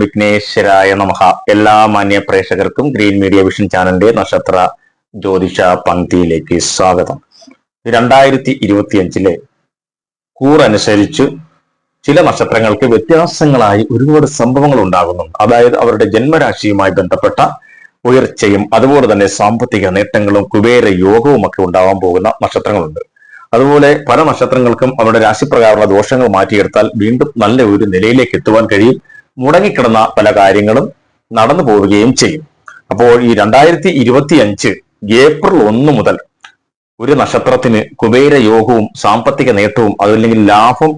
വിഘ്നേശ്വരായ നമഹ എല്ലാ മാന്യ പ്രേക്ഷകർക്കും ഗ്രീൻ മീഡിയ വിഷൻ ചാനലിന്റെ നക്ഷത്ര ജ്യോതിഷ പങ്ക്തിയിലേക്ക് സ്വാഗതം. രണ്ടായിരത്തി ഇരുപത്തിയഞ്ചിലെ കൂറനുസരിച്ച് ചില നക്ഷത്രങ്ങൾക്ക് വ്യത്യാസങ്ങളായി ഒരുപാട് സംഭവങ്ങൾ ഉണ്ടാകുന്നുണ്ട്. അതായത് അവരുടെ ജന്മരാശിയുമായി ബന്ധപ്പെട്ട ഉയർച്ചയും അതുപോലെ തന്നെ സാമ്പത്തിക നേട്ടങ്ങളും കുബേര യോഗവും ഒക്കെ ഉണ്ടാവാൻ പോകുന്ന നക്ഷത്രങ്ങളുണ്ട്. അതുപോലെ പല നക്ഷത്രങ്ങൾക്കും അവരുടെ രാശിപ്രകാരമുള്ള ദോഷങ്ങൾ മാറ്റിയെടുത്താൽ വീണ്ടും നല്ല ഒരു നിലയിലേക്ക് എത്തുവാൻ കഴിയും. മുടങ്ങിക്കിടന്ന പല കാര്യങ്ങളും നടന്നു പോവുകയും ചെയ്യും. അപ്പോൾ ഈ രണ്ടായിരത്തി ഇരുപത്തി അഞ്ച് ഏപ്രിൽ ഒന്ന് മുതൽ ഒരു നക്ഷത്രത്തിന് കുബേര യോഗവും സാമ്പത്തിക നേട്ടവും അതല്ലെങ്കിൽ ലാഭം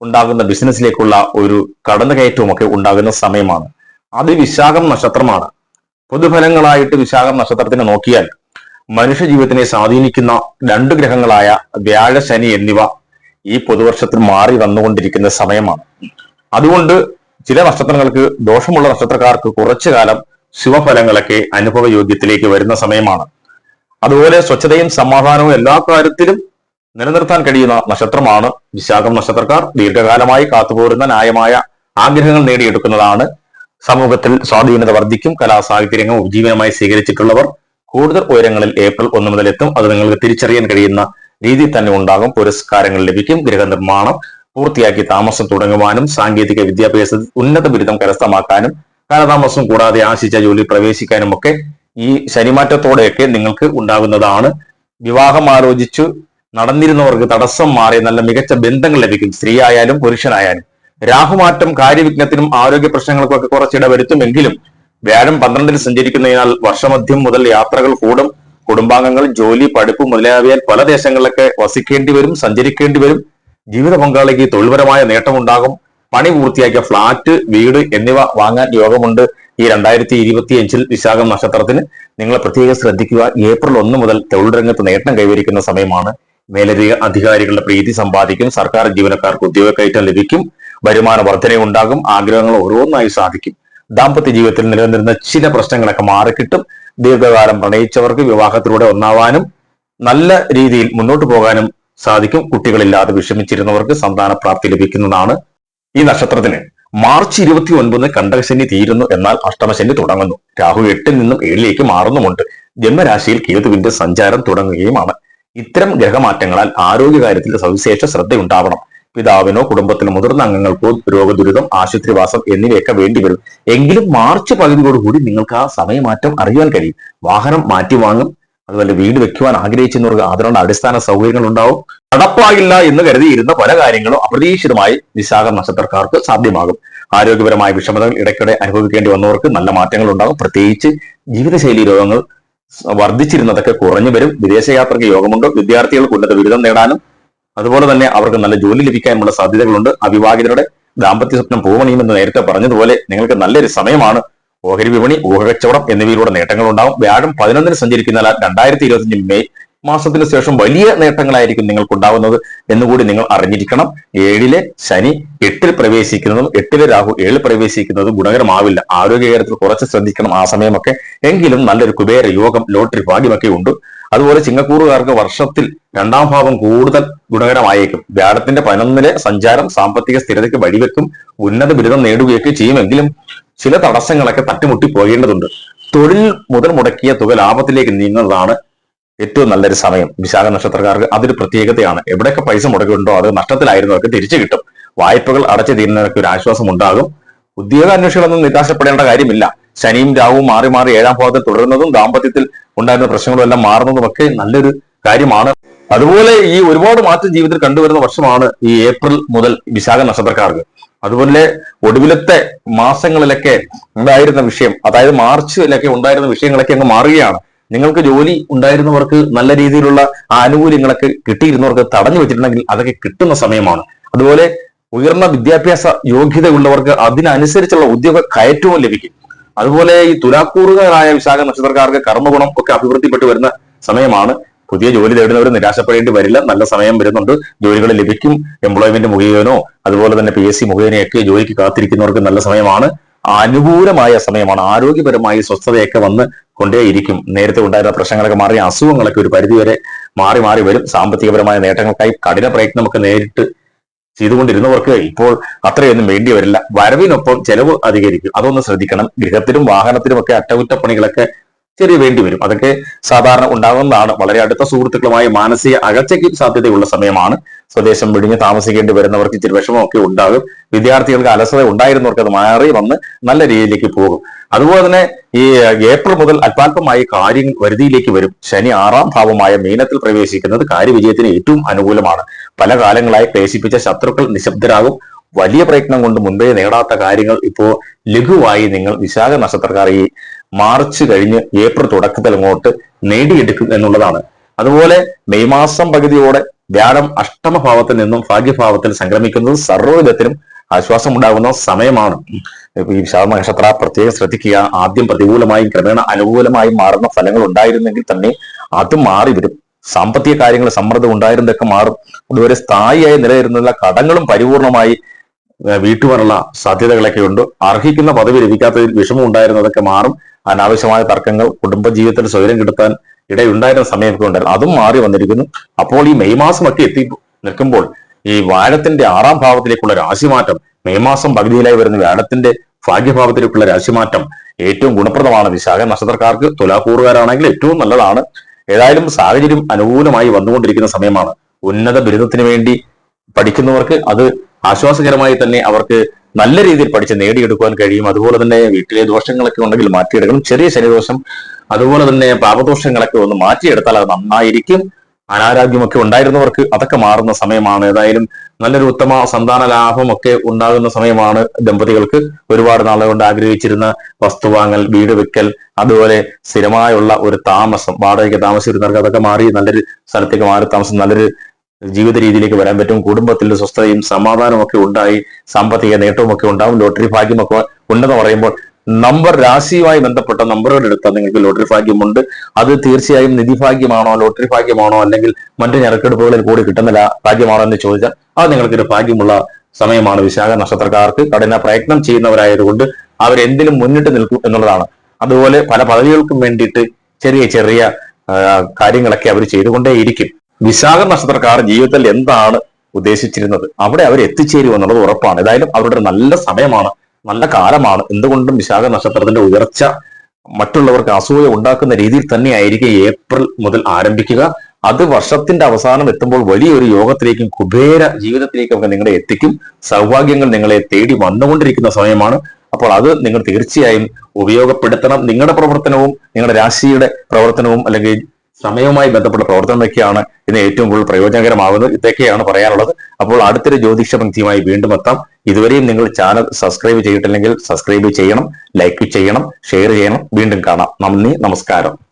ഉണ്ടാകുന്ന ബിസിനസ്സിലേക്കുള്ള ഒരു കടന്നുകയറ്റവും ഒക്കെ ഉണ്ടാകുന്ന സമയമാണ്. അത് വിശാഖം നക്ഷത്രമാണ്. പൊതുഫലങ്ങളായിട്ട് വിശാഖം നക്ഷത്രത്തിനെ നോക്കിയാൽ മനുഷ്യ ജീവിതത്തിനെ സ്വാധീനിക്കുന്ന രണ്ട് ഗ്രഹങ്ങളായ വ്യാഴ ശനി എന്നിവ ഈ പൊതുവർഷത്തിൽ മാറി വന്നുകൊണ്ടിരിക്കുന്ന സമയമാണ്. അതുകൊണ്ട് ചില നക്ഷത്രങ്ങൾക്ക് ദോഷമുള്ള നക്ഷത്രക്കാർക്ക് കുറച്ചു കാലം ശുഭഫലങ്ങളൊക്കെ അനുഭവയോഗ്യത്തിലേക്ക് വരുന്ന സമയമാണ്. അതുപോലെ സ്വച്ഛതയും സമാധാനവും എല്ലാ കാര്യത്തിലും നിലനിർത്താൻ കഴിയുന്ന നക്ഷത്രമാണ് വിശാഖം നക്ഷത്രക്കാർ. ദീർഘകാലമായി കാത്തുപോരുന്ന ന്യായമായ ആഗ്രഹങ്ങൾ നേടിയെടുക്കുന്നതാണ്. സമൂഹത്തിൽ സ്വാധീനത വർദ്ധിക്കും കലാ സാഹിത്യരംഗം ഉപജീവനമായി സ്വീകരിച്ചിട്ടുള്ളവർ കൂടുതൽ ഉയരങ്ങളിൽ ഏപ്രിൽ ഒന്ന് മുതൽ എത്തും. അത് നിങ്ങൾക്ക് തിരിച്ചറിയാൻ കഴിയുന്ന രീതിയിൽ തന്നെ ഉണ്ടാകും. പുരസ്കാരങ്ങൾ ലഭിക്കും. ഗൃഹനിർമ്മാണം പൂർത്തിയാക്കി താമസം തുടങ്ങുവാനും സാങ്കേതിക വിദ്യാഭ്യാസത്തിൽ ഉന്നത ബിരുദം കരസ്ഥമാക്കാനും കാലതാമസം കൂടാതെ ആശിച്ച ജോലി പ്രവേശിക്കാനും ഒക്കെ ഈ ശനിമാറ്റത്തോടെയൊക്കെ നിങ്ങൾക്ക് ഉണ്ടാകുന്നതാണ്. വിവാഹം ആലോചിച്ചു നടന്നിരുന്നവർക്ക് തടസ്സം മാറി നല്ല മികച്ച ബന്ധങ്ങൾ ലഭിക്കും. സ്ത്രീ ആയാലും പുരുഷനായാലും. രാഹുമാറ്റം കാര്യവിഘ്നത്തിനും ആരോഗ്യ പ്രശ്നങ്ങൾക്കും ഒക്കെ കുറച്ചിട വരുത്തുമെങ്കിലും വ്യാഴം പന്ത്രണ്ടിൽ സഞ്ചരിക്കുന്നതിനാൽ വർഷമധ്യം മുതൽ യാത്രകൾ കൂടും. കുടുംബാംഗങ്ങൾ ജോലി പഠിപ്പ് മുതലായവയാൽ പല ദേശങ്ങളിലൊക്കെ വസിക്കേണ്ടി വരും സഞ്ചരിക്കേണ്ടി വരും. ജീവിത പങ്കാളിക്ക് തൊഴിൽപരമായ നേട്ടമുണ്ടാകും. പണി പൂർത്തിയാക്കിയ ഫ്ളാറ്റ് വീട് എന്നിവ വാങ്ങാൻ യോഗമുണ്ട്. ഈ രണ്ടായിരത്തി ഇരുപത്തി അഞ്ചിൽ വിശാഖം നക്ഷത്രത്തിന് നിങ്ങൾ പ്രത്യേകം ശ്രദ്ധിക്കുക. ഏപ്രിൽ ഒന്ന് മുതൽ തൊഴിൽ രംഗത്ത് നേട്ടം കൈവരിക്കുന്ന സമയമാണ്. മേലധിക അധികാരികളുടെ പ്രീതി സമ്പാദിക്കും. സർക്കാർ ജീവനക്കാർക്ക് ഉദ്യോഗ കയറ്റം ലഭിക്കും. വരുമാന വർധനയുണ്ടാകും ആഗ്രഹങ്ങൾ ഓരോന്നായി സാധിക്കും. ദാമ്പത്യ ജീവിതത്തിൽ നിലനിന്നിരുന്ന ചില പ്രശ്നങ്ങളൊക്കെ മാറിക്കിട്ടും. ദീർഘകാലം പ്രണയിച്ചവർക്ക് വിവാഹത്തിലൂടെ ഒന്നാവാനും നല്ല രീതിയിൽ മുന്നോട്ട് പോകാനും സാധിക്കും. കുട്ടികളില്ലാതെ വിഷമിച്ചിരുന്നവർക്ക് സന്താന പ്രാപ്തി ലഭിക്കുന്നതാണ് ഈ നക്ഷത്രത്തിന്. മാർച്ച് ഇരുപത്തി ഒൻപതിന് കണ്ടകശനി തീരുന്നു എന്നാൽ അഷ്ടമശനി തുടങ്ങുന്നു. രാഹു എട്ടിൽ നിന്നും ഏഴിലേക്ക് മാറുന്നുമുണ്ട്. ജന്മരാശിയിൽ കേതുവിന്റെ സഞ്ചാരം തുടങ്ങുകയുമാണ്. ഇത്തരം ഗ്രഹമാറ്റങ്ങളാൽ ആരോഗ്യകാര്യത്തിൽ സവിശേഷ ശ്രദ്ധയുണ്ടാവണം. പിതാവിനോ കുടുംബത്തിലെ മുതിർന്ന അംഗങ്ങൾക്കോ രോഗദുരിതം ആശുപത്രിവാസം എന്നിവയൊക്കെ വേണ്ടിവരും. എങ്കിലും മാർച്ച് പകുതിയോടുകൂടി നിങ്ങൾക്ക് ആ സമയമാറ്റം അറിയാൻ കഴിയും. വാഹനം മാറ്റി വാങ്ങും അതുപോലെ വീട് വെക്കുവാൻ ആഗ്രഹിക്കുന്നവർക്ക് അതിനുള്ള അടിസ്ഥാന സൗകര്യങ്ങൾ ഉണ്ടാവും നടപ്പാകില്ല എന്ന് കരുതിയിരുന്ന പല കാര്യങ്ങളും അപ്രതീക്ഷിതമായി വിശാഖ നക്ഷത്രക്കാർക്ക് സാധ്യമാകും. ആരോഗ്യപരമായ വിഷമതകൾ ഇടയ്ക്കിടെ അനുഭവിക്കേണ്ടി വന്നവർക്ക് നല്ല മാറ്റങ്ങൾ ഉണ്ടാകും പ്രത്യേകിച്ച് ജീവിതശൈലി രോഗങ്ങൾ വർദ്ധിച്ചിരുന്നതൊക്കെ കുറഞ്ഞു വരും. വിദേശയാത്രയ്ക്ക് യോഗമുണ്ട്. വിദ്യാർത്ഥികൾക്ക് ഉന്നത ബിരുദം നേടാനും അതുപോലെ തന്നെ അവർക്ക് നല്ല ജോലി ലഭിക്കാനുമുള്ള സാധ്യതകളുണ്ട്. അവിവാഹിതരുടെ ദാമ്പത്യ സ്വപ്നം പൂവണിയുമെന്ന് നേരത്തെ പറഞ്ഞതുപോലെ നിങ്ങൾക്ക് നല്ലൊരു സമയമാണ്. ഓഹരി വിപണി ഊഹകച്ചവടം എന്നിവയിലൂടെ നേട്ടങ്ങൾ ഉണ്ടാവും വ്യാഴം പതിനൊന്നിന് സഞ്ചരിക്കുന്ന രണ്ടായിരത്തി ഇരുപത്തിയഞ്ച് മെയ് മാസത്തിന് ശേഷം വലിയ നേട്ടങ്ങളായിരിക്കും നിങ്ങൾക്ക് ഉണ്ടാവുന്നത് എന്നുകൂടി നിങ്ങൾ അറിഞ്ഞിരിക്കണം. ഏഴിലെ ശനി എട്ടിൽ പ്രവേശിക്കുന്നതും എട്ടിലെ രാഹു ഏഴിൽ പ്രവേശിക്കുന്നതും ഗുണകരമാവില്ല. ആരോഗ്യകാര്യത്തിൽ കുറച്ച് ശ്രദ്ധിക്കണം ആ സമയമൊക്കെ. എങ്കിലും നല്ലൊരു കുബേര യോഗം ലോട്ടറി ഭാഗ്യമൊക്കെ ഉണ്ട്. അതുപോലെ ചിങ്ങക്കൂറുകാർക്ക് വർഷത്തിൽ രണ്ടാം ഭാവം കൂടുതൽ ഗുണകരമായേക്കും. വ്യാഴത്തിന്റെ പതിനൊന്നിലെ സഞ്ചാരം സാമ്പത്തിക സ്ഥിരതയ്ക്ക് വഴിവെക്കും. ഉന്നത ബിരുദം നേടുകയൊക്കെ ചെയ്യുമെങ്കിലും ചില തടസ്സങ്ങളൊക്കെ തട്ടിമുട്ടി പോകേണ്ടതുണ്ട്. തൊഴിൽ മുതൽ മുടക്കിയ തുക ലാഭത്തിലേക്ക് നീങ്ങുന്നതാണ് ഏറ്റവും നല്ലൊരു സമയം. വിശാഖ നക്ഷത്രക്കാർക്ക് അതൊരു പ്രത്യേകതയാണ്. എവിടെയൊക്കെ പൈസ മുടക്കുന്നുണ്ടോ അത് നഷ്ടത്തിലായിരുന്നവർക്ക് തിരിച്ചു കിട്ടും. വായ്പകൾ അടച്ചു തീരുന്നവർക്ക് ഒരു ആശ്വാസം ഉണ്ടാകും. ഉദ്യോഗ ഉദ്യോഗാന്വേഷികളൊന്നും നിരാശപ്പെടേണ്ട കാര്യമില്ല. ശനിയും രാവും മാറി മാറി ഏഴാം ഭാവത്തിൽ തുടരുന്നതും ദാമ്പത്യത്തിൽ ഉണ്ടായിരുന്ന പ്രശ്നങ്ങളും എല്ലാം മാറുന്നതും ഒക്കെ നല്ലൊരു കാര്യമാണ്. അതുപോലെ ഈ ഒരുപാട് മാറ്റം ജീവിതത്തിൽ കണ്ടുവരുന്ന വർഷമാണ് ഈ ഏപ്രിൽ മുതൽ വിശാഖ നക്ഷത്രക്കാർക്ക്. അതുപോലെ ഒടുവിലത്തെ മാസങ്ങളിലൊക്കെ ഉണ്ടായിരുന്ന വിഷയം അതായത് മാർച്ചിലൊക്കെ ഉണ്ടായിരുന്ന വിഷയങ്ങളൊക്കെ അങ്ങ് മാറുകയാണ്. നിങ്ങൾക്ക് ജോലി ഉണ്ടായിരുന്നവർക്ക് നല്ല രീതിയിലുള്ള ആനുകൂല്യങ്ങളൊക്കെ കിട്ടിയിരുന്നവർക്ക് തടഞ്ഞു വെച്ചിട്ടുണ്ടെങ്കിൽ അതൊക്കെ കിട്ടുന്ന സമയമാണ്. അതുപോലെ ഉയർന്ന വിദ്യാഭ്യാസ യോഗ്യതയുള്ളവർക്ക് അതിനനുസരിച്ചുള്ള ഉദ്യോഗ കയറ്റവും ലഭിക്കും. അതുപോലെ ഈ തുലാക്കൂറുകാരായ വിശാഖ നക്ഷത്രക്കാർക്ക് കർമ്മഗുണം ഒക്കെ അഭിവൃദ്ധിപ്പെട്ടു വരുന്ന സമയമാണ്. പുതിയ ജോലി തേടുന്നവർ നിരാശപ്പെടേണ്ടി വരില്ല. നല്ല സമയം വരുന്നുണ്ട്. ജോലികൾ ലഭിക്കും. എംപ്ലോയ്മെന്റ് മുഖേനോ അതുപോലെ തന്നെ പി എസ് സി മുഖേനയൊക്കെ ജോലിക്ക് കാത്തിരിക്കുന്നവർക്ക് നല്ല സമയമാണ്. അനുകൂലമായ സമയമാണ്. ആരോഗ്യപരമായി സ്വസ്ഥതയൊക്കെ വന്ന് കൊണ്ടേയിരിക്കും. നേരത്തെ ഉണ്ടായിരുന്ന പ്രശ്നങ്ങളൊക്കെ മാറി അസുഖങ്ങളൊക്കെ ഒരു പരിധിവരെ മാറി മാറി വരും. സാമ്പത്തികപരമായ നേട്ടങ്ങൾക്കായി കഠിന പ്രയത്നമൊക്കെ നേരിട്ട് ചെയ്തുകൊണ്ടിരുന്നവർക്ക് ഇപ്പോൾ അത്രയൊന്നും വേണ്ടി വരില്ല. വരവിനൊപ്പം ചെലവ് അധികരിക്കും. അതൊന്ന് ശ്രദ്ധിക്കണം. ഗൃഹത്തിലും വാഹനത്തിലും ഒക്കെ അറ്റകുറ്റപ്പണികളൊക്കെ ചെറിയ വേണ്ടി വരും. അതൊക്കെ സാധാരണ ഉണ്ടാകുന്നതാണ്. വളരെ അടുത്ത സുഹൃത്തുക്കളുമായി മാനസിക അകച്ചയ്ക്ക് സാധ്യതയുള്ള സമയമാണ്. സ്വദേശം വിടിഞ്ഞ് താമസിക്കേണ്ടി വരുന്നവർക്ക് ഇച്ചിരി വിഷമമൊക്കെ ഉണ്ടാകും. വിദ്യാർത്ഥികൾക്ക് അലസത ഉണ്ടായിരുന്നവർക്ക് അത് മാറി വന്ന് നല്ല രീതിയിലേക്ക് പോകും. അതുപോലെ തന്നെ ഈ ഏപ്രിൽ മുതൽ അല്പാൽപമായി കാര്യം വരുതിയിലേക്ക് വരും. ശനി ആറാം ഭാവമായ മീനത്തിൽ പ്രവേശിക്കുന്നത് കാര്യവിജയത്തിന് ഏറ്റവും അനുകൂലമാണ്. പല കാലങ്ങളായി ക്ലേശിപ്പിച്ച ശത്രുക്കൾ നിശബ്ദരാകും. വലിയ പ്രയത്നം കൊണ്ട് മുൻപേ നേടാത്ത കാര്യങ്ങൾ ഇപ്പോ ലഘുവായി നിങ്ങൾ വിശാഖ നക്ഷത്രക്കാർ ഈ മാർച്ച് കഴിഞ്ഞ് ഏപ്രിൽ തുടക്കത്തിൽ അങ്ങോട്ട് നേടിയെടുക്കും എന്നുള്ളതാണ്. അതുപോലെ മെയ് മാസം പകുതിയോടെ വ്യാഴം അഷ്ടമഭാവത്തിൽ നിന്നും ഭാഗ്യഭാവത്തിൽ സംക്രമിക്കുന്നത് സർവവിധത്തിലും ആശ്വാസമുണ്ടാകുന്ന സമയമാണ്. ഈ വിശാഖ നക്ഷത്ര പ്രത്യേകം ശ്രദ്ധിക്കുക. ആദ്യം പ്രതികൂലമായും ക്രമേണ അനുകൂലമായും മാറുന്ന ഫലങ്ങൾ ഉണ്ടായിരുന്നെങ്കിൽ തന്നെ അത് മാറി വരും. സാമ്പത്തിക കാര്യങ്ങൾ സമ്മർദ്ദം ഉണ്ടായിരുന്നതൊക്കെ മാറും. ഇതുവരെ സ്ഥായിയായി നിലനിരുന്നുള്ള കടങ്ങളും പരിപൂർണമായി വീട്ടുവാനുള്ള സാധ്യതകളൊക്കെ ഉണ്ട് അർഹിക്കുന്ന പദവി ലഭിക്കാത്തതിൽ വിഷമം ഉണ്ടായിരുന്നതൊക്കെ മാറും. അനാവശ്യമായ തർക്കങ്ങൾ കുടുംബജീവിതത്തിൽ സ്വയം കിടത്താൻ ഇടയുണ്ടായിരുന്ന സമയമൊക്കെ ഉണ്ടായിരുന്നു. അതും മാറി വന്നിരിക്കുന്നു. അപ്പോൾ ഈ മെയ് മാസമൊക്കെ എത്തി നിൽക്കുമ്പോൾ ഈ വാഴത്തിന്റെ ആറാം ഭാവത്തിലേക്കുള്ള രാശിമാറ്റം മെയ് മാസം പകുതിയിലായി വരുന്ന വ്യാഴത്തിന്റെ ഭാഗ്യഭാവത്തിലേക്കുള്ള രാശിമാറ്റം ഏറ്റവും ഗുണപ്രദമാണ്. വിശാഖ നക്ഷത്രക്കാർക്ക് തുലാക്കൂറുകാരാണെങ്കിൽ ഏറ്റവും നല്ലതാണ്. ഏതായാലും സാഹചര്യം അനുകൂലമായി വന്നുകൊണ്ടിരിക്കുന്ന സമയമാണ്. ഉന്നത ബിരുദത്തിന് വേണ്ടി പഠിക്കുന്നവർക്ക് അത് ആശ്വാസകരമായി തന്നെ അവർക്ക് നല്ല രീതിയിൽ പഠിച്ച് നേടിയെടുക്കുവാൻ കഴിയും. അതുപോലെ തന്നെ വീട്ടിലെ ദോഷങ്ങളൊക്കെ ഉണ്ടെങ്കിൽ മാറ്റിയെടുക്കണം. ചെറിയ ശനിദോഷം അതുപോലെ തന്നെ പാപദോഷങ്ങളൊക്കെ ഒന്ന് മാറ്റിയെടുത്താൽ അത് നന്നായിരിക്കും. അനാരോഗ്യമൊക്കെ ഉണ്ടായിരുന്നവർക്ക് അതൊക്കെ മാറുന്ന സമയമാണ്. ഏതായാലും നല്ലൊരു ഉത്തമ സന്താന ലാഭം ഒക്കെ ഉണ്ടാകുന്ന സമയമാണ് ദമ്പതികൾക്ക് ഒരുപാട് നാളെ കൊണ്ട് ആഗ്രഹിച്ചിരുന്ന വസ്തു വാങ്ങൽ വീട് വെക്കൽ അതുപോലെ സ്ഥിരമായുള്ള ഒരു താമസം വാടകയ്ക്ക് താമസിച്ചിരുന്നവർക്ക് അതൊക്കെ മാറി നല്ലൊരു സ്ഥലത്തേക്ക് മാറി താമസം നല്ലൊരു ജീവിത രീതിയിലേക്ക് വരാൻ പറ്റും. കുടുംബത്തിൽ സ്വസ്ഥതയും സമാധാനവും ഒക്കെ ഉണ്ടായി. സാമ്പത്തിക നേട്ടവുമൊക്കെ ഉണ്ടാവും. ലോട്ടറി ഭാഗ്യമൊക്കെ ഉണ്ടെന്ന് പറയുമ്പോൾ നമ്പർ രാശിയുമായി ബന്ധപ്പെട്ട നമ്പറുകൾ എടുത്താൽ നിങ്ങൾക്ക് ലോട്ടറി ഭാഗ്യമുണ്ട്. അത് തീർച്ചയായും നിധി ഭാഗ്യമാണോ ലോട്ടറി ഭാഗ്യമാണോ അല്ലെങ്കിൽ മറ്റു ഞെരക്കെടുപ്പുകളിൽ കൂടി കിട്ടുന്ന ഭാഗ്യമാണോ എന്ന് ചോദിച്ചാൽ അത് നിങ്ങൾക്കൊരു ഭാഗ്യമുള്ള സമയമാണ്. വിശാഖ നക്ഷത്രക്കാർക്ക് കഠിന പ്രയത്നം ചെയ്യുന്നവരായതുകൊണ്ട് അവരെന്തിലും മുന്നിട്ട് നിൽക്കും എന്നുള്ളതാണ്. അതുപോലെ പല പദവികൾക്കും വേണ്ടിയിട്ട് ചെറിയ ചെറിയ കാര്യങ്ങളൊക്കെ അവർ ചെയ്തുകൊണ്ടേയിരിക്കും. വിശാഖ നക്ഷത്രക്കാർ ജീവിതത്തിൽ എന്താണ് ഉദ്ദേശിച്ചിരുന്നത്? അവിടെ അവർ എത്തിച്ചേരും എന്നുള്ളത് ഉറപ്പാണ്. ഏതായാലും അവരുടെ നല്ല സമയമാണ് നല്ല കാലമാണ്. എന്തുകൊണ്ടും വിശാഖ നക്ഷത്രത്തിന്റെ ഉയർച്ച മറ്റുള്ളവർക്ക് അസൂയ ഉണ്ടാക്കുന്ന രീതിയിൽ തന്നെയായിരിക്കും ഏപ്രിൽ മുതൽ ആരംഭിക്കുക. അത് വർഷത്തിന്റെ അവസാനം എത്തുമ്പോൾ വലിയൊരു യോഗത്തിലേക്കും കുബേര ജീവിതത്തിലേക്കും ഒക്കെ നിങ്ങളെ എത്തിക്കും. സൗഭാഗ്യങ്ങൾ നിങ്ങളെ തേടി വന്നുകൊണ്ടിരിക്കുന്ന സമയമാണ്. അപ്പോൾ അത് നിങ്ങൾ തീർച്ചയായും ഉപയോഗപ്പെടുത്തണം. നിങ്ങളുടെ പ്രവർത്തനവും നിങ്ങളുടെ രാശിയുടെ പ്രവർത്തനവും അല്ലെങ്കിൽ സമയവുമായി ബന്ധപ്പെട്ട പ്രവർത്തനമൊക്കെയാണ് ഇന്ന് ഏറ്റവും കൂടുതൽ പ്രയോജനകരമാകുന്നത്. ഇതൊക്കെയാണ് പറയാനുള്ളത്. അപ്പോൾ അടുത്തൊരു ജ്യോതിഷ പങ്ക്തിയുമായി വീണ്ടും എത്താം. ഇതുവരെയും നിങ്ങൾ ചാനൽ സബ്സ്ക്രൈബ് ചെയ്തിട്ടില്ലെങ്കിൽ സബ്സ്ക്രൈബ് ചെയ്യണം ലൈക്ക് ചെയ്യണം ഷെയർ ചെയ്യണം. വീണ്ടും കാണാം. നന്ദി നമസ്കാരം.